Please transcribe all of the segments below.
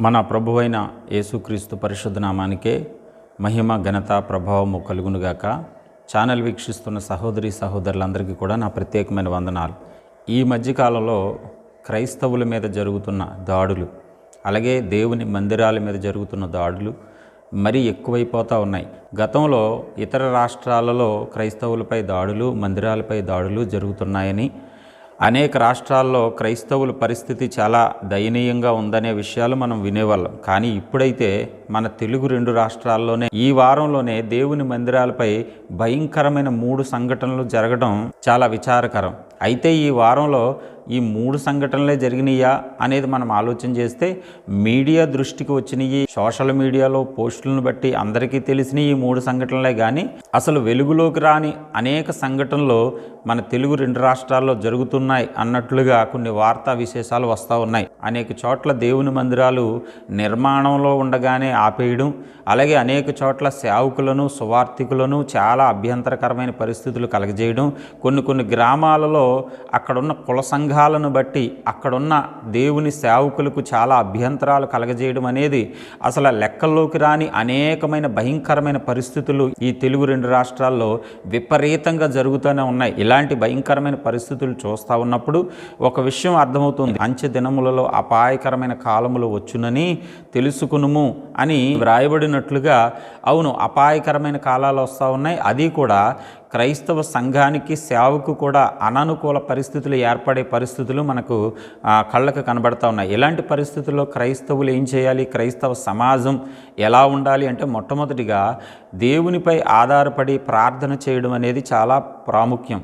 మన ప్రభువైన యేసుక్రీస్తు పరిశుద్ధ నామానికే మహిమ ఘనత ప్రభావము కలుగునుగాక. ఛానల్ వీక్షిస్తున్న సహోదరి సహోదరులందరికీ కూడా నా ప్రత్యేకమైన వందనాలు. ఈ మధ్యకాలంలో క్రైస్తవుల మీద జరుగుతున్న దాడులు అలాగే దేవుని మందిరాల మీద జరుగుతున్న దాడులు మరీ ఎక్కువైపోతూ ఉన్నాయి. గతంలో ఇతర రాష్ట్రాలలో క్రైస్తవులపై దాడులు మందిరాలపై దాడులు జరుగుతున్నాయని అనేక రాష్ట్రాల్లో క్రైస్తవుల పరిస్థితి చాలా దయనీయంగా ఉందనే విషయాలు మనం వినేవాళ్ళం. కానీ ఇప్పుడైతే మన తెలుగు రెండు రాష్ట్రాల్లోనే ఈ వారంలోనే దేవుని మందిరాలపై భయంకరమైన మూడు సంఘటనలు జరగడం చాలా విచారకరం. అయితే ఈ వారంలో ఈ మూడు సంఘటనలే జరిగినాయా అనేది మనం ఆలోచన చేస్తే మీడియా దృష్టికి వచ్చినవి సోషల్ మీడియాలో పోస్టులను బట్టి అందరికీ తెలిసిన ఈ మూడు సంఘటనలే కానీ అసలు వెలుగులోకి రాని అనేక సంఘటనలు మన తెలుగు రెండు రాష్ట్రాల్లో జరుగుతున్నాయి అన్నట్లుగా కొన్ని వార్తా విశేషాలు వస్తూ ఉన్నాయి. అనేక చోట్ల దేవుని మందిరాలు నిర్మాణంలో ఉండగానే ఆపేయడం అలాగే అనేక చోట్ల సేవకులను సువార్థికులను చాలా అభ్యంతరకరమైన పరిస్థితులు కలగజేయడం కొన్ని కొన్ని గ్రామాలలో అక్కడున్న కుల సంఘాలను బట్టి అక్కడున్న దేవుని సేవకులకు చాలా అభ్యంతరాలు కలగజేయడం అనేది అసలు లెక్కల్లోకి రాని అనేకమైన భయంకరమైన పరిస్థితులు ఈ తెలుగు రెండు రాష్ట్రాల్లో విపరీతంగా జరుగుతూనే ఉన్నాయి. ఇలా ఇలాంటి భయంకరమైన పరిస్థితులు చూస్తూ ఉన్నప్పుడు ఒక విషయం అర్థమవుతుంది. అంచె దినములలో అపాయకరమైన కాలములు వచ్చునని తెలుసుకునుము అని వ్రాయబడినట్లుగా అవును అపాయకరమైన కాలాలు వస్తూ ఉన్నాయి. అది కూడా క్రైస్తవ సంఘానికి సేవకు కూడా అననుకూల పరిస్థితులు ఏర్పడే పరిస్థితులు మనకు కళ్ళకు కనబడతా ఉన్నాయి. ఇలాంటి పరిస్థితుల్లో క్రైస్తవులు ఏం చేయాలి? క్రైస్తవ సమాజం ఎలా ఉండాలి అంటే మొట్టమొదటిగా దేవునిపై ఆధారపడి ప్రార్థన చేయడం అనేది చాలా ప్రాముఖ్యం.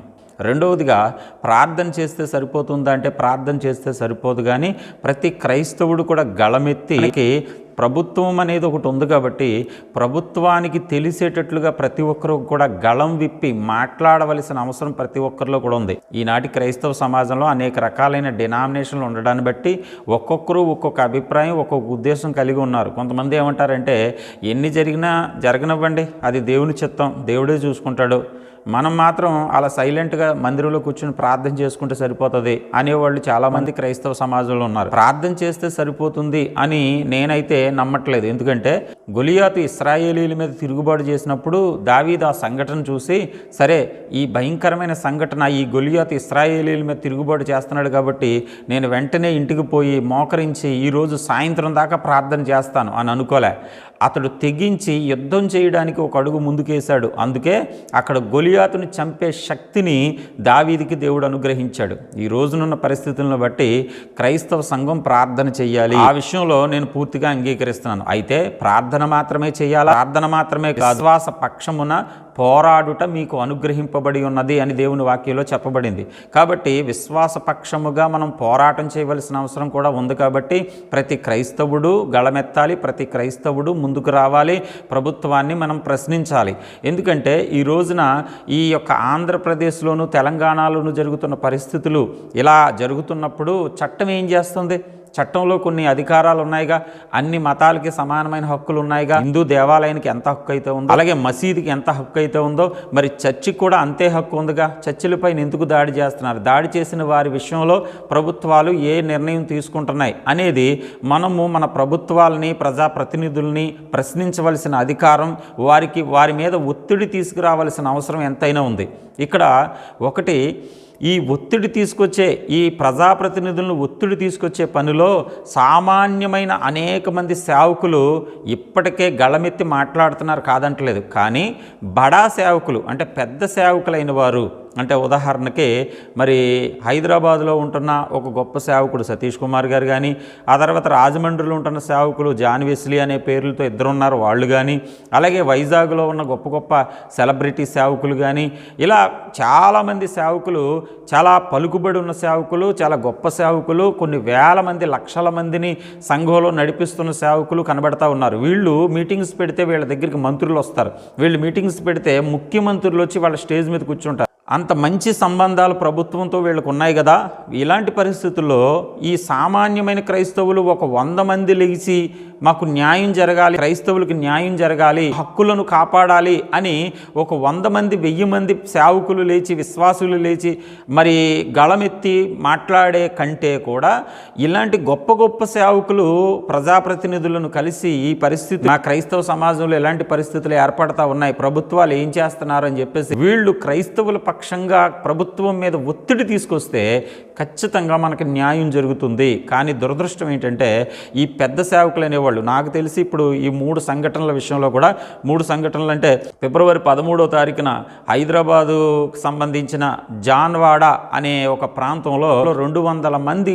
రెండవదిగా ప్రార్థన చేస్తే సరిపోతుందా అంటే ప్రార్థన చేస్తే సరిపోదు కానీ ప్రతి క్రైస్తవుడు కూడా గళమెత్తికి ప్రభుత్వం అనేది ఒకటి ఉంది కాబట్టి ప్రభుత్వానికి తెలిసేటట్లుగా ప్రతి ఒక్కరూ కూడా గళం విప్పి మాట్లాడవలసిన అవసరం ప్రతి ఒక్కరిలో కూడా ఉంది. ఈనాటి క్రైస్తవ సమాజంలో అనేక రకాలైన డినామినేషన్లు ఉండడాన్ని బట్టి ఒక్కొక్కరు ఒక్కొక్క అభిప్రాయం ఒక్కొక్క ఉద్దేశం కలిగి ఉన్నారు. కొంతమంది ఏమంటారంటే ఎన్ని జరిగినా జరగనివ్వండి అది దేవుని చిత్తం దేవుడే చూసుకుంటాడు. మనం మాత్రం అలా సైలెంట్గా మందిరంలో కూర్చుని ప్రార్థన చేసుకుంటే సరిపోతుంది అనేవాళ్ళు చాలామంది క్రైస్తవ సమాజంలో ఉన్నారు. ప్రార్థన చేస్తే సరిపోతుంది అని నేనైతే నమ్మట్లేదు. ఎందుకంటే గొలియాతు ఇస్రాయేలీల మీద తిరుగుబాటు చేసినప్పుడు దావీదు ఆ సంఘటన చూసి సరే ఈ భయంకరమైన సంఘటన ఈ గొలియాతు ఇస్రాయేలీల మీద తిరుగుబాటు చేస్తున్నాడు కాబట్టి నేను వెంటనే ఇంటికి పోయి మోకరించి ఈరోజు సాయంత్రం దాకా ప్రార్థన చేస్తాను అని అనుకోలే. అతడు తెగించి యుద్ధం చేయడానికి ఒక అడుగు ముందుకేశాడు. అందుకే అక్కడ గొలి గొలియాతుని చంపే శక్తిని దావీదికి దేవుడు అనుగ్రహించాడు. ఈ రోజునున్న పరిస్థితులను బట్టి క్రైస్తవ సంఘం ప్రార్థన చేయాలి ఆ విషయంలో నేను పూర్తిగా అంగీకరిస్తున్నాను. అయితే ప్రార్థన మాత్రమే చేయాలి ప్రార్థన మాత్రమే విశ్వాస పక్షమున పోరాడుట మీకు అనుగ్రహింపబడి ఉన్నది అని దేవుని వాక్యంలో చెప్పబడింది. కాబట్టి విశ్వాసపక్షముగా మనం పోరాటం చేయవలసిన అవసరం కూడా ఉంది కాబట్టి ప్రతి క్రైస్తవుడు గళమెత్తాలి ప్రతి క్రైస్తవుడు ముందుకు రావాలి ప్రభుత్వాన్ని మనం ప్రశ్నించాలి. ఎందుకంటే ఈ రోజున ఈ యొక్క ఆంధ్రప్రదేశ్లోను తెలంగాణలోను జరుగుతున్న పరిస్థితులు ఇలా జరుగుతున్నప్పుడు చట్టం ఏం చేస్తుంది? చట్టంలో కొన్ని అధికారాలు ఉన్నాయిగా అన్ని మతాలకి సమానమైన హక్కులు ఉన్నాయిగా. హిందూ దేవాలయానికి ఎంత హక్కు అయితే ఉందో అలాగే మసీదుకి ఎంత హక్కు అయితే ఉందో మరి చర్చికి కూడా అంతే హక్కు ఉందిగా. చర్చిలపైన ఎందుకు దాడి చేస్తున్నారు? దాడి చేసిన వారి విషయంలో ప్రభుత్వాలు ఏ నిర్ణయం తీసుకుంటున్నాయి అనేది మనము మన ప్రభుత్వాలని ప్రజాప్రతినిధుల్ని ప్రశ్నించవలసిన అధికారం వారికి వారి మీద ఒత్తిడి తీసుకురావాల్సిన అవసరం ఎంతైనా ఉంది. ఇక్కడ ఒకటి ఈ ఒత్తిడి తీసుకొచ్చే ఈ ప్రజాప్రతినిధులను ఒత్తిడి తీసుకొచ్చే పనిలో సామాన్యమైన అనేక మంది సేవకులు ఇప్పటికే గళమెత్తి మాట్లాడుతున్నారు కాదంటలేదు. కానీ బడా సేవకులు అంటే పెద్ద సేవకులైన వారు అంటే ఉదాహరణకి మరి హైదరాబాద్లో ఉంటున్న ఒక గొప్ప సేవకుడు సతీష్ కుమార్ గారు కానీ ఆ తర్వాత రాజమండ్రిలో ఉంటున్న సేవకులు జాన్ వెస్లీ అనే పేర్లతో ఇద్దరున్నారు వాళ్ళు కానీ అలాగే వైజాగ్లో ఉన్న గొప్ప గొప్ప సెలబ్రిటీ సేవకులు కానీ ఇలా చాలామంది సేవకులు చాలా పలుకుబడి ఉన్న సేవకులు చాలా గొప్ప సేవకులు కొన్ని వేల మంది లక్షల మందిని సంఘంలో నడిపిస్తున్న సేవకులు కనబడతా ఉన్నారు. వీళ్ళు మీటింగ్స్ పెడితే వీళ్ళ దగ్గరికి మంత్రులు వస్తారు. వీళ్ళు మీటింగ్స్ పెడితే ముఖ్యమంత్రులు వచ్చి వాళ్ళ స్టేజ్ మీద కూర్చుంటారు. అంత మంచి సంబంధాలు ప్రభుత్వంతో వీళ్ళకు ఉన్నాయి కదా. ఇలాంటి పరిస్థితుల్లో ఈ సామాన్యమైన క్రైస్తవులు ఒక వంద మంది లెగిసి మాకు న్యాయం జరగాలి క్రైస్తవులకు న్యాయం జరగాలి హక్కులను కాపాడాలి అని ఒక వంద మంది వెయ్యి మంది సేవకులు లేచి విశ్వాసులు లేచి మరి గళమెత్తి మాట్లాడే కంటే కూడా ఇలాంటి గొప్ప గొప్ప సేవకులు ప్రజాప్రతినిధులను కలిసి ఈ పరిస్థితి మా క్రైస్తవ సమాజంలో ఎలాంటి పరిస్థితులు ఏర్పడతా ఉన్నాయి ప్రభుత్వాలు ఏం చేస్తున్నారు అని చెప్పేసి వీళ్ళు క్రైస్తవుల పక్షంగా ప్రభుత్వం మీద ఒత్తిడి తీసుకొస్తే ఖచ్చితంగా మనకి న్యాయం జరుగుతుంది. కానీ దురదృష్టం ఏంటంటే ఈ పెద్ద సేవకులు అనేవాళ్ళు నాకు తెలిసి ఇప్పుడు ఈ మూడు సంఘటనల విషయంలో కూడా మూడు సంఘటనలు అంటే ఫిబ్రవరి పదమూడో తారీఖున హైదరాబాదుకు సంబంధించిన జాన్వాడ అనే ఒక ప్రాంతంలో రెండు వందల మంది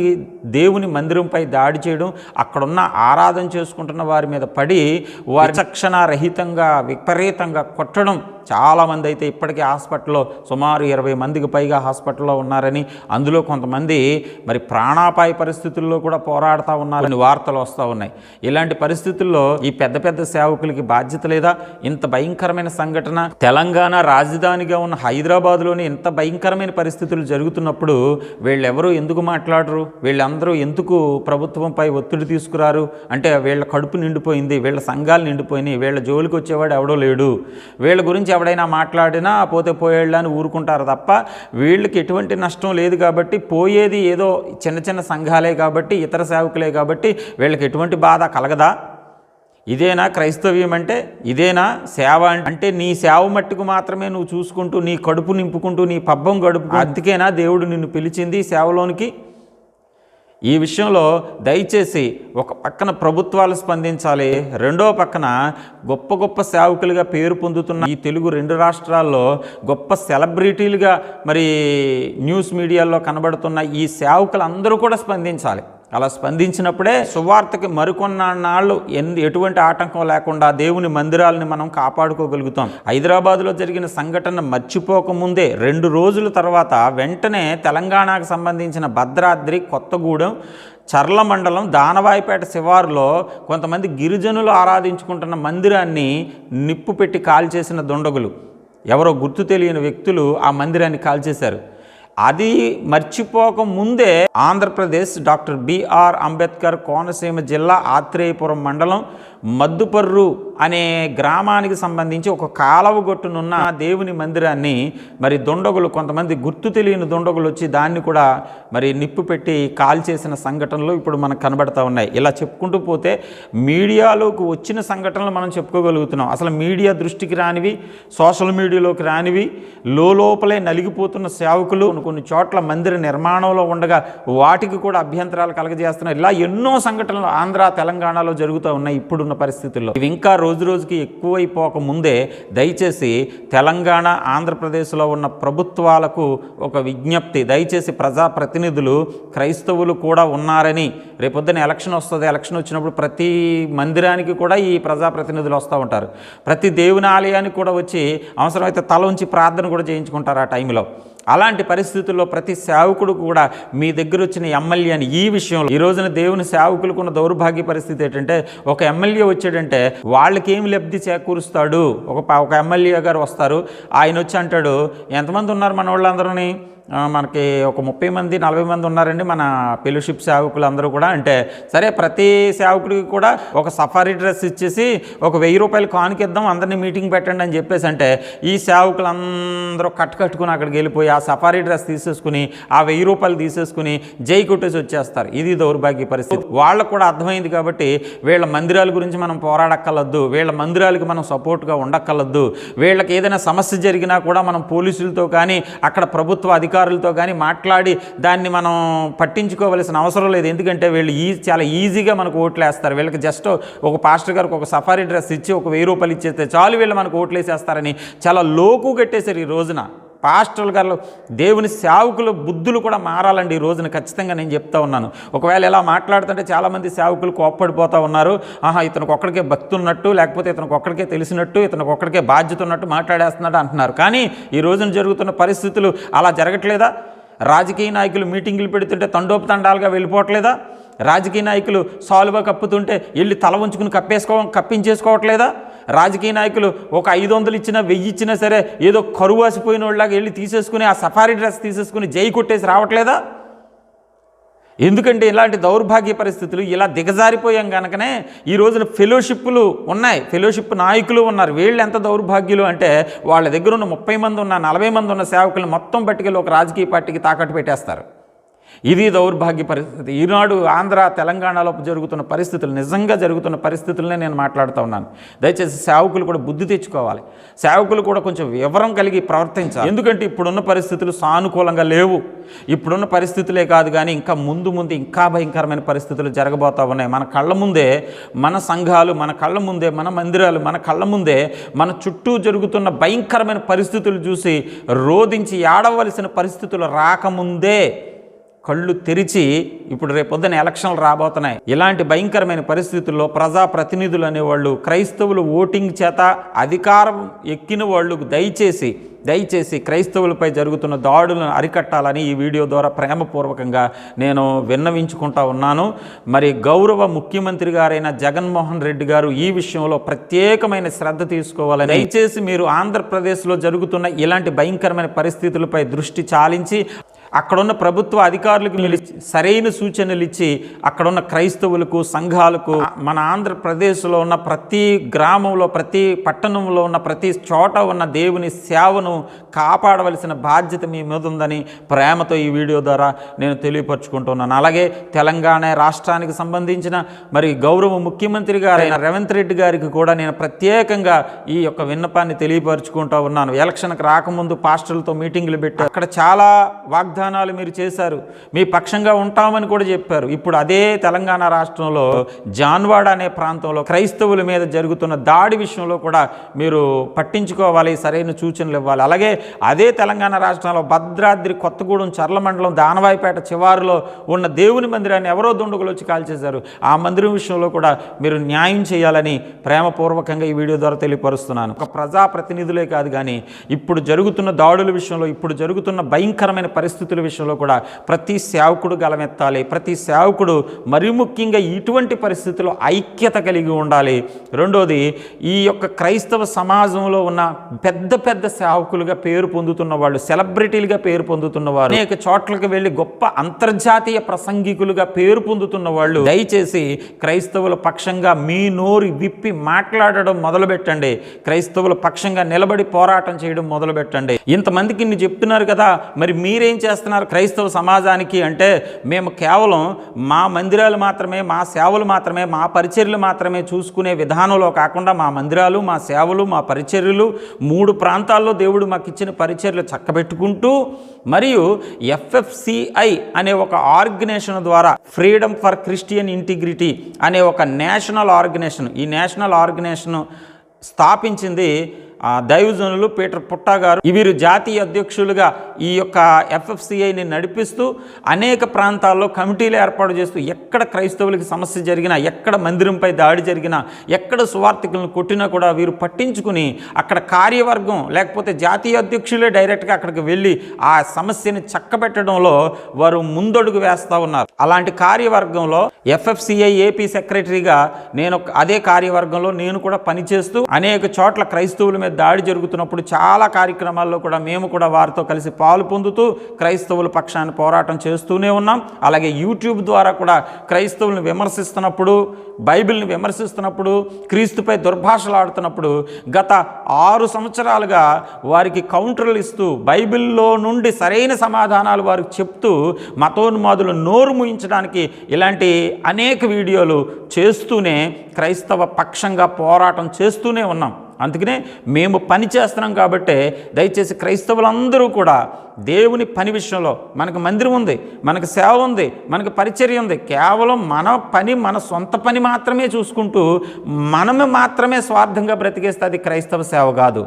దేవుని మందిరంపై దాడి చేయడం అక్కడున్న ఆరాధన చేసుకుంటున్న వారి మీద పడి వారి రహితంగా విపరీతంగా కొట్టడం చాలామంది అయితే ఇప్పటికీ హాస్పిటల్లో సుమారు ఇరవై మందికి పైగా హాస్పిటల్లో ఉన్నారని అందులో కొంతమంది మరి ప్రాణాపాయ పరిస్థితుల్లో కూడా పోరాడుతూ ఉన్నారని వార్తలు వస్తూ ఉన్నాయి. ఇలాంటి పరిస్థితుల్లో ఈ పెద్ద పెద్ద సేవకులకి బాధ్యత లేదా? ఇంత భయంకరమైన సంఘటన తెలంగాణ రాజధానిగా ఉన్న హైదరాబాద్లోని ఇంత భయంకరమైన పరిస్థితులు జరుగుతున్నప్పుడు వీళ్ళెవరూ ఎందుకు మాట్లాడరు? వీళ్ళందరూ ఎందుకు ప్రభుత్వంపై ఒత్తిడి తీసుకురారు? అంటే వీళ్ళ కడుపు నిండిపోయింది వీళ్ళ సంఘాలు నిండిపోయినాయి వీళ్ళ జోలికి వచ్చేవాడు ఎవడో లేడు. వీళ్ళ గురించి ఎవడైనా మాట్లాడినా పోతే పోయేళ్ళు అని ఊరుకుంటారు తప్ప వీళ్ళకి ఎటువంటి నష్టం లేదు కాబట్టి పోయేది ఏదో చిన్న చిన్న సంఘాలే కాబట్టి ఇతర సేవకులే కాబట్టి వీళ్ళకి ఎటువంటి బాధ కలగదా ఇదేనా క్రైస్తవ్యం అంటే ఇదేనా సేవ అంటే? నీ సేవ మట్టుకు మాత్రమే నువ్వు చూసుకుంటూ నీ కడుపు నింపుకుంటూ నీ పబ్బం గడుపు అందుకేనా దేవుడు నిన్ను పిలిచింది సేవలోనికి ఈ విషయంలో దయచేసి ఒక పక్కన ప్రభుత్వాలు స్పందించాలి రెండో పక్కన గొప్ప గొప్ప సేవకులుగా పేరు పొందుతున్న ఈ తెలుగు రెండు రాష్ట్రాల్లో గొప్ప సెలబ్రిటీలుగా మరి న్యూస్ మీడియాలో కనబడుతున్న ఈ సేవకులందరూ కూడా స్పందించాలి. అలా స్పందించినప్పుడే సువార్తకి మరికొన్న నాళ్ళు ఎన్- ఎటువంటి ఆటంకం లేకుండా దేవుని మందిరాలని మనం కాపాడుకోగలుగుతాం. హైదరాబాద్లో జరిగిన సంఘటన మర్చిపోకముందే రెండు రోజుల తర్వాత వెంటనే తెలంగాణకు సంబంధించిన భద్రాద్రి కొత్తగూడెం చర్ల మండలం దానవాయిపేట శివారులో కొంతమంది గిరిజనులు ఆరాధించుకుంటున్న మందిరాన్ని నిప్పు పెట్టి కాల్చేసిన దుండగులు. ఎవరో గుర్తు తెలియని వ్యక్తులు ఆ మందిరాన్ని కాల్చేశారు. అది మర్చిపోక ముందే ఆంధ్రప్రదేశ్ డాక్టర్ బిఆర్ అంబేద్కర్ కోనసీమ జిల్లా ఆత్రేయపురం మండలం మద్దుపర్రు అనే గ్రామానికి సంబంధించి ఒక కాలవ గొట్టునున్న దేవుని మందిరాన్ని మరి దొండగులు కొంతమంది గుర్తు తెలియని దొండగులు వచ్చి దాన్ని కూడా మరి నిప్పు పెట్టి కాల్చేసిన సంఘటనలు ఇప్పుడు మనకు కనబడతా ఉన్నాయి. ఇలా చెప్పుకుంటూ పోతే మీడియాలోకి వచ్చిన సంఘటనలు మనం చెప్పుకోగలుగుతున్నాం. అసలు మీడియా దృష్టికి రానివి సోషల్ మీడియాలోకి రానివి లోపలే నలిగిపోతున్న సేవకులు కొన్ని కొన్ని చోట్ల మందిర నిర్మాణంలో ఉండగా వాటికి కూడా అభ్యంతరాలు కలగజేస్తున్నారు. ఇలా ఎన్నో సంఘటనలు ఆంధ్ర తెలంగాణలో జరుగుతూ ఉన్నాయి. ఇప్పుడున్న పరిస్థితుల్లో. ఇవి ఇంకా రోజు రోజుకి ఎక్కువైపోక ముందే దయచేసి తెలంగాణ ఆంధ్రప్రదేశ్లో ఉన్న ప్రభుత్వాలకు ఒక విజ్ఞప్తి. దయచేసి ప్రజాప్రతినిధులు క్రైస్తవులు కూడా ఉన్నారని రేపొద్దున ఎలక్షన్ వస్తుంది ఎలక్షన్ వచ్చినప్పుడు ప్రతి మందిరానికి కూడా ఈ ప్రజాప్రతినిధులు వస్తూ ఉంటారు. ప్రతి దేవుని ఆలయానికి కూడా వచ్చి అవసరమైతే తల ఉంచి ప్రార్థన కూడా చేయించుకుంటారు ఆ టైంలో. అలాంటి పరిస్థితుల్లో ప్రతి సేవకుడు కూడా మీ దగ్గర వచ్చిన ఎమ్మెల్యే అని ఈ విషయంలో ఈ రోజున దేవుని సేవకులకు ఉన్న దౌర్భాగ్య పరిస్థితి ఏంటంటే ఒక ఎమ్మెల్యే వచ్చాడంటే వాళ్ళకి ఏం లబ్ధి చేకూరుస్తాడు? ఒక ఒక ఎమ్మెల్యే గారు వస్తారు ఆయన వచ్చి అంటాడు ఎంతమంది ఉన్నారు మన వాళ్ళందరూని మనకి ఒక ముప్పై మంది నలభై మంది ఉన్నారండి మన ఫెలోషిప్ సేవకులు అందరూ కూడా. అంటే సరే ప్రతి సేవకుడికి కూడా ఒక సఫారీ డ్రెస్ ఇచ్చేసి ఒక వెయ్యి రూపాయలు కానుకిద్దాం అందరినీ మీటింగ్ పెట్టండి అని చెప్పేసి అంటే ఈ సేవకులు అందరూ కట్టు కట్టుకుని అక్కడికి వెళ్ళిపోయి ఆ సఫారీ డ్రెస్ తీసేసుకుని ఆ వెయ్యి రూపాయలు తీసేసుకుని జై కొట్టేసి వచ్చేస్తారు. ఇది దౌర్భాగ్య పరిస్థితి. వాళ్ళకు కూడా అర్థమైంది కాబట్టి వీళ్ళ మందిరాల గురించి మనం పోరాడక్కర్లొద్దు వీళ్ళ మందిరాలకి మనం సపోర్ట్గా ఉండక్కర్లొద్దు వీళ్ళకి ఏదైనా సమస్య జరిగినా కూడా మనం పోలీసులతో కానీ అక్కడ ప్రభుత్వ అధికారులతో కానీ మాట్లాడి దాన్ని మనం పట్టించుకోవలసిన అవసరం లేదు. ఎందుకంటే వీళ్ళు ఈ చాలా ఈజీగా మనకు ఓట్లు వేస్తారు వీళ్ళకి జస్ట్ ఒక పాస్టర్ గారికి ఒక సఫారీ డ్రెస్ ఇచ్చి ఒక వెయ్యి రూపాయలు ఇచ్చేస్తే చాలు వీళ్ళు మనకు ఓట్లు వేసేస్తారని చాలా లోకు కట్టేశారు ఈ రోజున. పాస్టర్లు గారు దేవుని సేవకులు బుద్ధులు కూడా మారాలండి ఈ రోజున. ఖచ్చితంగా నేను చెప్తా ఉన్నాను. ఒకవేళ ఇలా మాట్లాడుతుంటే చాలామంది సేవకులు కోప్పడిపోతూ ఉన్నారు. ఆహా ఇతనికి ఒక్కడికే భక్తి ఉన్నట్టు లేకపోతే ఇతనికి ఒక్కడికే తెలిసినట్టు ఇతనికి ఒక్కడికే బాధ్యత ఉన్నట్టు మాట్లాడేస్తున్నాడు అంటున్నారు. కానీ ఈ రోజున జరుగుతున్న పరిస్థితులు అలా జరగట్లేదా? రాజకీయ నాయకులు మీటింగులు పెడుతుంటే తండోపతండాలుగా వెళ్ళిపోవట్లేదా? రాజకీయ నాయకులు సాలువా కప్పుతుంటే వెళ్ళి తల ఉంచుకుని కప్పేసుకో కప్పించేసుకోవట్లేదా? రాజకీయ నాయకులు ఒక ఐదు వందలు ఇచ్చినా వెయ్యి ఇచ్చినా సరే ఏదో కరువు వాసిపోయిన వాళ్ళగా వెళ్ళి తీసేసుకుని ఆ సఫారీ డ్రెస్ తీసేసుకుని జై కొట్టేసి రావట్లేదా? ఎందుకంటే ఇలాంటి దౌర్భాగ్య పరిస్థితులు ఇలా దిగజారిపోయాం కనుకనే ఈ రోజున ఫెలోషిప్లు ఉన్నాయి. ఫెలోషిప్ నాయకులు ఉన్నారు. వీళ్ళు ఎంత దౌర్భాగ్యులు అంటే వాళ్ళ దగ్గర ఉన్న ముప్పై మంది ఉన్న నలభై మంది ఉన్న సేవకులు మొత్తం పట్టుకెళ్ళి ఒక రాజకీయ పార్టీకి తాకట్టు పెట్టేస్తారు. ఇది దౌర్భాగ్య పరిస్థితి. ఈనాడు ఆంధ్ర తెలంగాణలో జరుగుతున్న పరిస్థితులు నిజంగా జరుగుతున్న పరిస్థితులనే నేను మాట్లాడుతూ ఉన్నాను. దయచేసి సేవకులు కూడా బుద్ధి తెచ్చుకోవాలి. సేవకులు కూడా కొంచెం వివరం కలిగి ప్రవర్తించాలి. ఎందుకంటే ఇప్పుడున్న పరిస్థితులు సానుకూలంగా లేవు. ఇప్పుడున్న పరిస్థితులే కాదు కానీ ఇంకా ముందు ముందు ఇంకా భయంకరమైన పరిస్థితులు జరగబోతా ఉన్నాయి. మన కళ్ళ ముందే మన సంఘాలు మన కళ్ళ ముందే మన మందిరాలు మన కళ్ళ ముందే మన చుట్టూ జరుగుతున్న భయంకరమైన పరిస్థితులు చూసి రోధించి ఆడవలసిన పరిస్థితులు రాకముందే కళ్ళు తెరిచి ఇప్పుడు రేపొద్దున ఎలక్షన్లు రాబోతున్నాయి. ఇలాంటి భయంకరమైన పరిస్థితుల్లో ప్రజాప్రతినిధులు అనేవాళ్ళు క్రైస్తవులు ఓటింగ్ చేత అధికారం ఎక్కిన వాళ్ళు దయచేసి దయచేసి క్రైస్తవులపై జరుగుతున్న దాడులను అరికట్టాలని ఈ వీడియో ద్వారా ప్రేమపూర్వకంగా నేను విన్నవించుకుంటా ఉన్నాను. మరి గౌరవ ముఖ్యమంత్రి గారైన జగన్మోహన్ రెడ్డి గారు ఈ విషయంలో ప్రత్యేకమైన శ్రద్ధ తీసుకోవాలని దయచేసి మీరు ఆంధ్రప్రదేశ్లో జరుగుతున్న ఇలాంటి భయంకరమైన పరిస్థితులపై దృష్టి చాలించి అక్కడున్న ప్రభుత్వ అధికారులకు సరైన సూచనలు ఇచ్చి అక్కడున్న క్రైస్తవులకు సంఘాలకు మన ఆంధ్రప్రదేశ్లో ఉన్న ప్రతి గ్రామంలో ప్రతి పట్టణంలో ఉన్న ప్రతి చోట ఉన్న దేవుని సేవను కాపాడవలసిన బాధ్యత మీ మీద ఉందని ప్రేమతో ఈ వీడియో ద్వారా నేను తెలియపరచుకుంటున్నాను. అలాగే తెలంగాణ రాష్ట్రానికి సంబంధించిన మరి గౌరవ ముఖ్యమంత్రి గారైన రేవంత్ రెడ్డి గారికి కూడా నేను ప్రత్యేకంగా ఈ యొక్క విన్నపాన్ని తెలియపరచుకుంటూ ఉన్నాను. ఎలక్షన్కి రాకముందు పాస్టర్లతో మీటింగ్లు పెట్టి అక్కడ చాలా వాగ్ వాగ్దానాలు మీరు చేశారు. మీ పక్షంగా ఉంటామని కూడా చెప్పారు. ఇప్పుడు అదే తెలంగాణ రాష్ట్రంలో జాన్వాడ అనే ప్రాంతంలో క్రైస్తవుల మీద జరుగుతున్న దాడి విషయంలో కూడా మీరు పట్టించుకోవాలి సరైన సూచనలు ఇవ్వాలి. అలాగే అదే తెలంగాణ రాష్ట్రంలో భద్రాద్రి కొత్తగూడెం చర్ల మండలం దానవాయిపేట చివారులో ఉన్న దేవుని మందిరాన్ని ఎవరో దుండగులు వచ్చి కాల్చేశారు. ఆ మందిరం విషయంలో కూడా మీరు న్యాయం చేయాలని ప్రేమపూర్వకంగా ఈ వీడియో ద్వారా తెలియపరుస్తున్నాను. ఒక ప్రజాప్రతినిధులే కాదు కానీ ఇప్పుడు జరుగుతున్న దాడుల విషయంలో ఇప్పుడు జరుగుతున్న భయంకరమైన పరిస్థితుల విషయంలో కూడా ప్రతి సేవకుడు గలమెత్తాలి ప్రతి సేవకుడు మరి ముఖ్యంగా ఇటువంటి పరిస్థితుల్లో ఐక్యత కలిగి ఉండాలి. రెండోది ఈ యొక్క క్రైస్తవ సమాజంలో ఉన్న పెద్ద పెద్ద సేవకులుగా పేరు పొందుతున్న వాళ్ళు సెలబ్రిటీలుగా పేరు పొందుతున్న వారు అనేక చోట్లకు వెళ్ళి గొప్ప అంతర్జాతీయ ప్రసంగికులుగా పేరు పొందుతున్న వాళ్ళు దయచేసి క్రైస్తవుల పక్షంగా మీ నోరు విప్పి మాట్లాడడం మొదలుపెట్టండి. క్రైస్తవుల పక్షంగా నిలబడి పోరాటం చేయడం మొదలుపెట్టండి. ఇంతమందికి ఇన్ని చెప్తున్నారు కదా మరి మీరేం చేస్తారు? చేస్తున్నారు క్రైస్తవ సమాజానికి అంటే మేము కేవలం మా మందిరాలు మాత్రమే మా సేవలు మాత్రమే మా పరిచర్యలు మాత్రమే చూసుకునే విధానంలో కాకుండా మా మందిరాలు మా సేవలు మా పరిచర్యలు మూడు ప్రాంతాల్లో దేవుడు మాకు ఇచ్చిన పరిచర్లు చక్కబెట్టుకుంటూ మరియు ఎఫ్ఎఫ్సిఐ అనే ఒక ఆర్గనైజేషన్ ద్వారా ఫ్రీడమ్ ఫర్ క్రిస్టియన్ ఇంటిగ్రిటీ అనే ఒక నేషనల్ ఆర్గనైజేషన్ ఈ నేషనల్ ఆర్గనైజేషన్ స్థాపించింది దైవజనులు పీటర్ పుట్టా గారు వీరు జాతీయ అధ్యక్షులుగా ఈ యొక్క ఎఫ్ఎఫ్సిఐని నడిపిస్తూ అనేక ప్రాంతాల్లో కమిటీలు ఏర్పాటు చేస్తూ ఎక్కడ క్రైస్తవులకి సమస్య జరిగినా ఎక్కడ మందిరంపై దాడి జరిగినా ఎక్కడ సువార్థికులను కొట్టినా కూడా వీరు పట్టించుకుని అక్కడ కార్యవర్గం లేకపోతే జాతీయ అధ్యక్షులే డైరెక్ట్గా అక్కడికి వెళ్ళి ఆ సమస్యని చక్కబెట్టడంలో వారు ముందడుగు వేస్తూ ఉన్నారు. అలాంటి కార్యవర్గంలో ఎఫ్ఎఫ్సిఐ ఏపీ సెక్రటరీగా నేను అదే కార్యవర్గంలో నేను కూడా పనిచేస్తూ అనేక చోట్ల క్రైస్తవుల మీద దాడి జరుగుతున్నప్పుడు చాలా కార్యక్రమాల్లో కూడా మేము కూడా వారితో కలిసి పాలు పొందుతూ క్రైస్తవుల పక్షాన్ని పోరాటం చేస్తూనే ఉన్నాం. అలాగే యూట్యూబ్ ద్వారా కూడా క్రైస్తవులను విమర్శిస్తున్నప్పుడు బైబిల్ని విమర్శిస్తున్నప్పుడు క్రీస్తుపై దుర్భాషలాడుతున్నప్పుడు గత ఆరు సంవత్సరాలుగా వారికి కౌంటర్లు ఇస్తూ బైబిల్లో నుండి సరైన సమాధానాలు వారికి చెప్తూ మతోన్మాదులు నోరు ముయించడానికి ఇలాంటి అనేక వీడియోలు చేస్తూనే క్రైస్తవ పక్షంగా పోరాటం చేస్తూనే ఉన్నాం. అందుకనే మేము పని చేస్తున్నాం కాబట్టి దయచేసి క్రైస్తవులందరూ కూడా దేవుని పని విషయంలో మనకు మందిరం ఉంది మనకు సేవ ఉంది మనకు పరిచర్య ఉంది. కేవలం మన పని మన సొంత పని మాత్రమే చూసుకుంటూ మనము మాత్రమే స్వార్థంగా బ్రతికేస్తే అది క్రైస్తవ సేవ కాదు.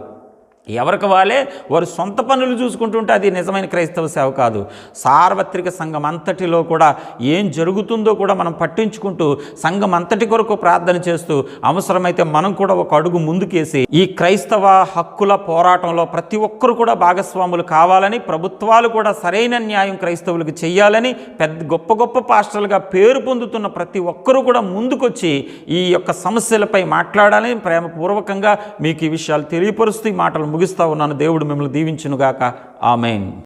ఎవరికి వాళ్ళే వారు సొంత పనులు చూసుకుంటుంటే అది నిజమైన క్రైస్తవ సేవ కాదు. సార్వత్రిక సంఘం అంతటిలో కూడా ఏం జరుగుతుందో కూడా మనం పట్టించుకుంటూ సంఘం అంతటి కొరకు ప్రార్థన చేస్తూ అవసరమైతే మనం కూడా ఒక అడుగు ముందుకేసి ఈ క్రైస్తవ హక్కుల పోరాటంలో ప్రతి ఒక్కరు కూడా భాగస్వాములు కావాలని ప్రభుత్వాలు కూడా సరైన న్యాయం క్రైస్తవులకు చేయాలని పెద్ద గొప్ప గొప్ప పాస్టర్లుగా పేరు పొందుతున్న ప్రతి ఒక్కరూ కూడా ముందుకొచ్చి ఈ యొక్క సమస్యలపై మాట్లాడాలని ప్రేమపూర్వకంగా మీకు ఈ విషయాలు తెలియపరుస్తూ ఈ మాటలు ముగిస్తా ఉన్నాను. దేవుడు మిమ్మల్ని దీవించునుగాక. ఆమెన్.